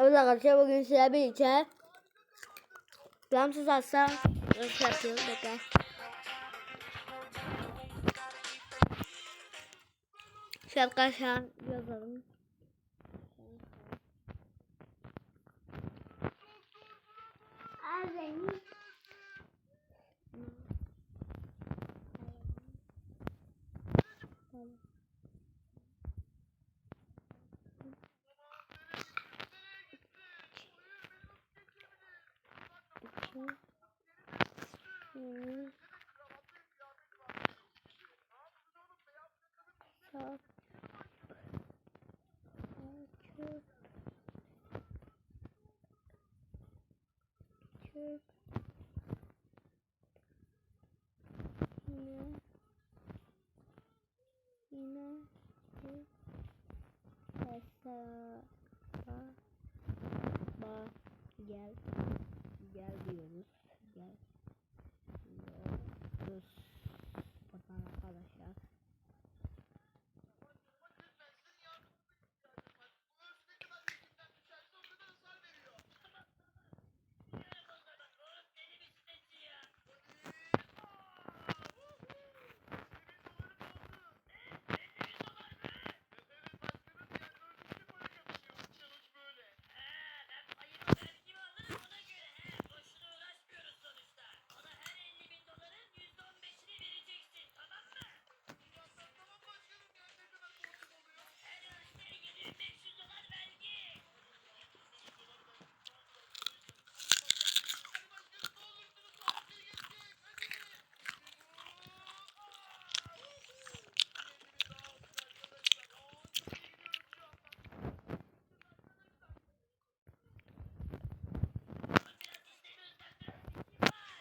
Evet arkadaşlar bugün size birlikte Ramsız Aslan nasıl yapıyoruz bekle. Şu arkadaşlar yazalım. İki,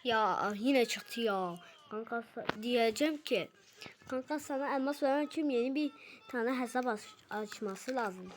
Ya yine çıktı ya. Kanka diyeceğim ki kanka sana elmas vermek için yeni bir tane hesap aç- açması lazım.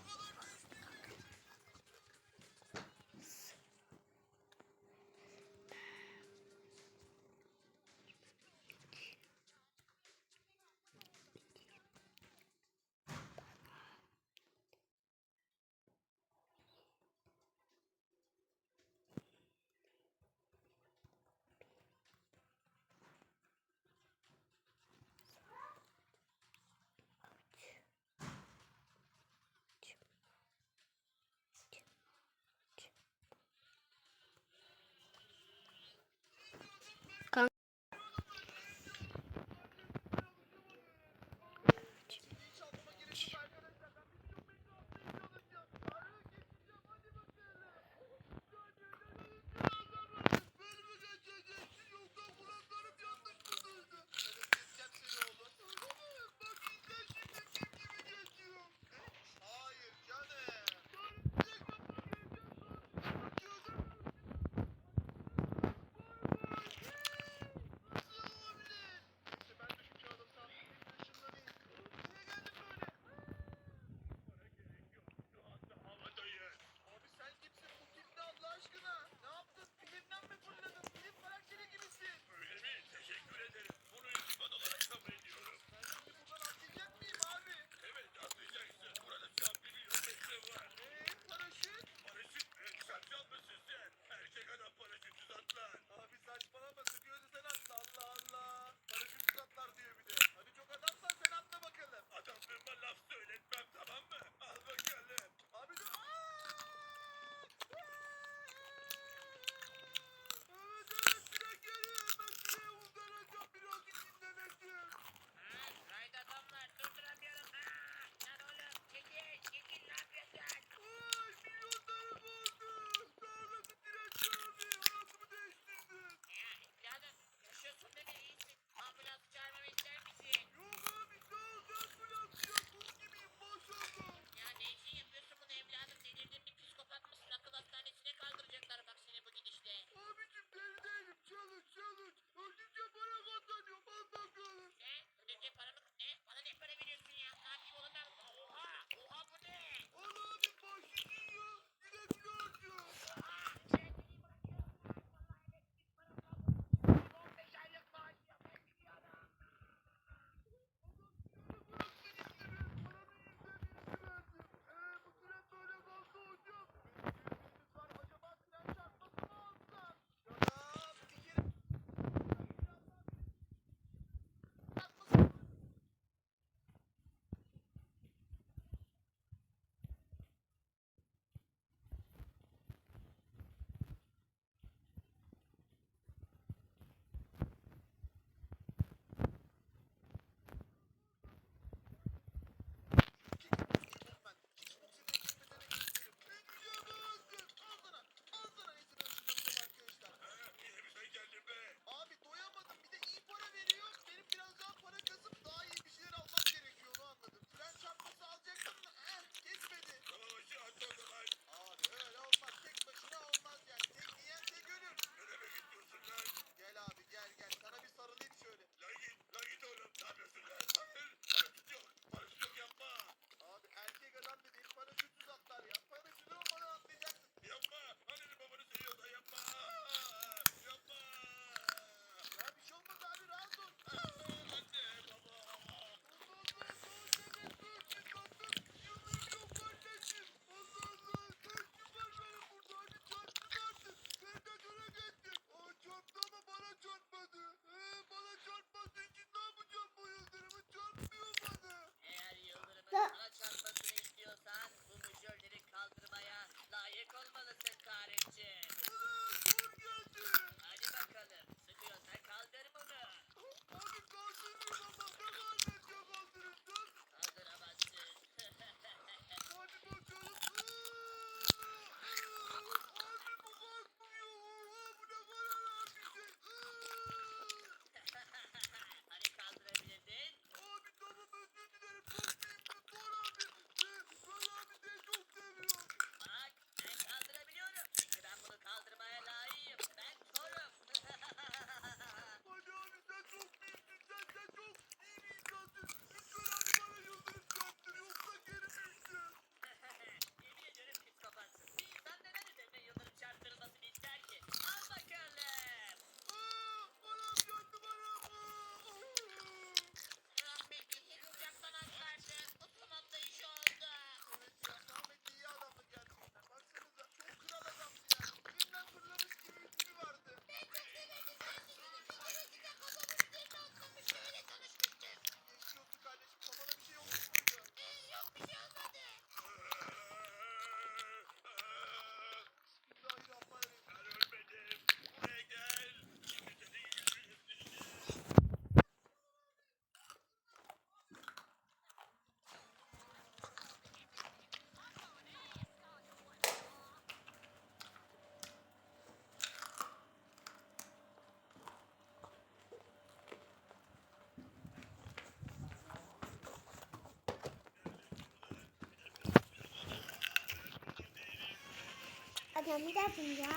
Adamı da yapın ya.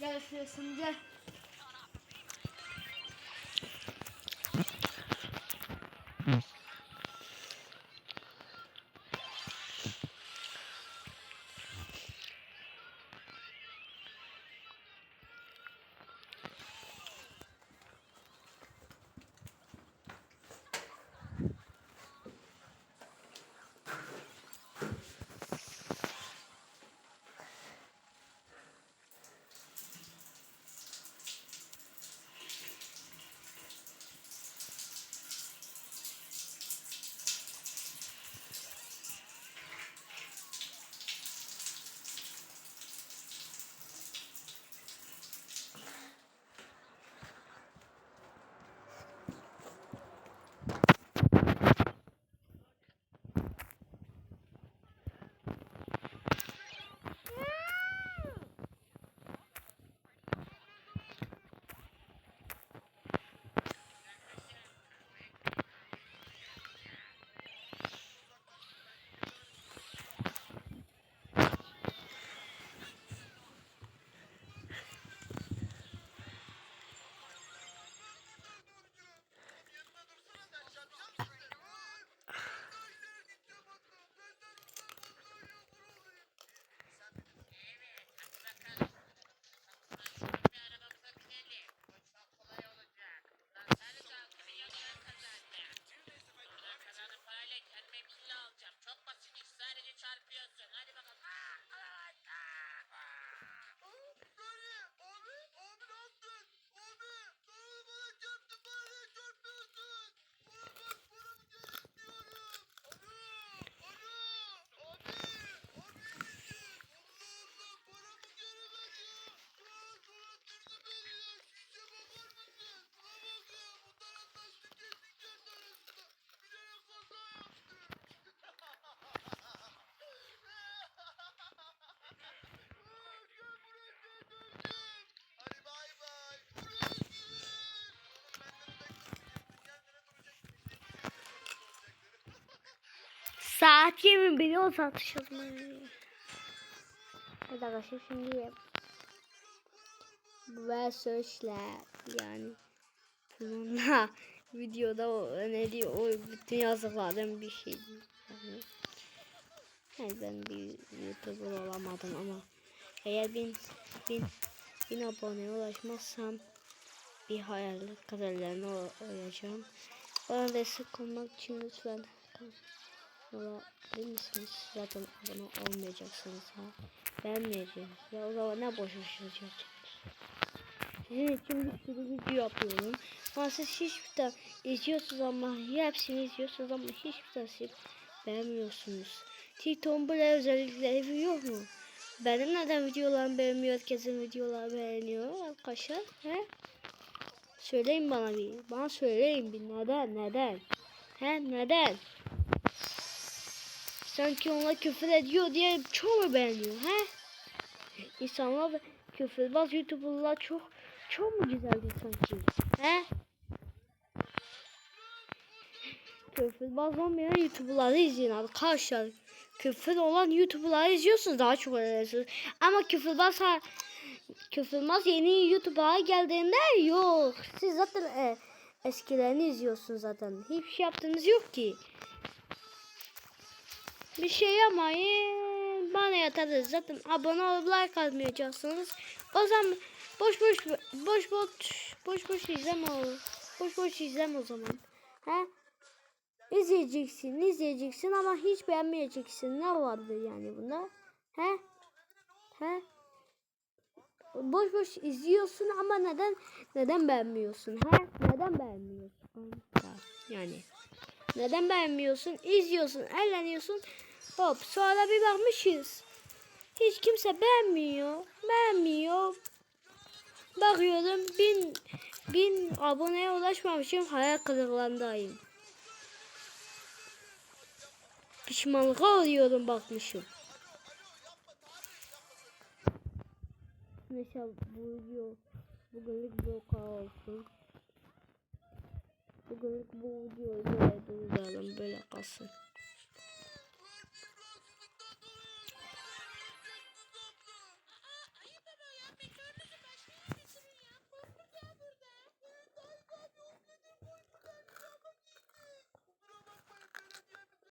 Gel gel. 21 o satışız mı? Evet arkadaşlar şimdi ve sözler yani bununla videoda o ne diyor o bütün yazdıklarım bir şey yani. Yani ben bir youtuber olamadım ama eğer bin bin bin aboneye ulaşmazsam bir hayaller kaderlerine uyacağım. Bana destek olmak için lütfen Valla değil misiniz? Zaten abone olmayacaksınız ha. Beğenmeyeceksiniz. Ya o zaman ne boş yapacaksınız. Sizin için bir sürü video yapıyorum. Ama siz hiçbir tane izliyorsunuz ama hepsini izliyorsunuz ama hiçbir tanesi beğenmiyorsunuz. TikTok'un böyle özellikleri yok mu? Benim neden videolarımı beğenmiyor, herkesin videoları beğeniyor arkadaşlar? He? Söyleyin bana bir. Bana söyleyin bir neden, neden? He, neden? Sanki ona küfür ediyor diye çok mu beğeniyor he? İnsanlar ve küfürbaz youtuberlar çok çok mu güzeldi sanki he? Küfürbaz olmayan youtuberları izleyin arkadaşlar. Küfür olan youtuberları izliyorsunuz daha çok öğreniyorsunuz. Ama küfürbaz ha, küfürbaz yeni youtuber'a geldiğinde yok. Siz zaten e, eskilerini izliyorsunuz zaten. Hiçbir şey yaptığınız yok ki. Bir şey yapmayın. Bana yatarız. Zaten abone olup like atmayacaksınız. O zaman boş boş boş boş boş boş izleme o. Boş boş izleme o zaman. He? İzleyeceksin, izleyeceksin ama hiç beğenmeyeceksin. Ne vardı yani bunda? He? He? Boş boş izliyorsun ama neden neden beğenmiyorsun? He? Neden beğenmiyorsun? Yani neden beğenmiyorsun? İzliyorsun, eğleniyorsun. Hop sonra bir bakmışız. Hiç kimse beğenmiyor. Beğenmiyor. Bakıyorum bin, bin aboneye ulaşmamışım. Hayal kırıklığındayım. Pişmanlığa oluyorum bakmışım. Neyse bu video bugünlük bu kadar olsun. Bugünlük bu videoyu böyle durduralım böyle kalsın.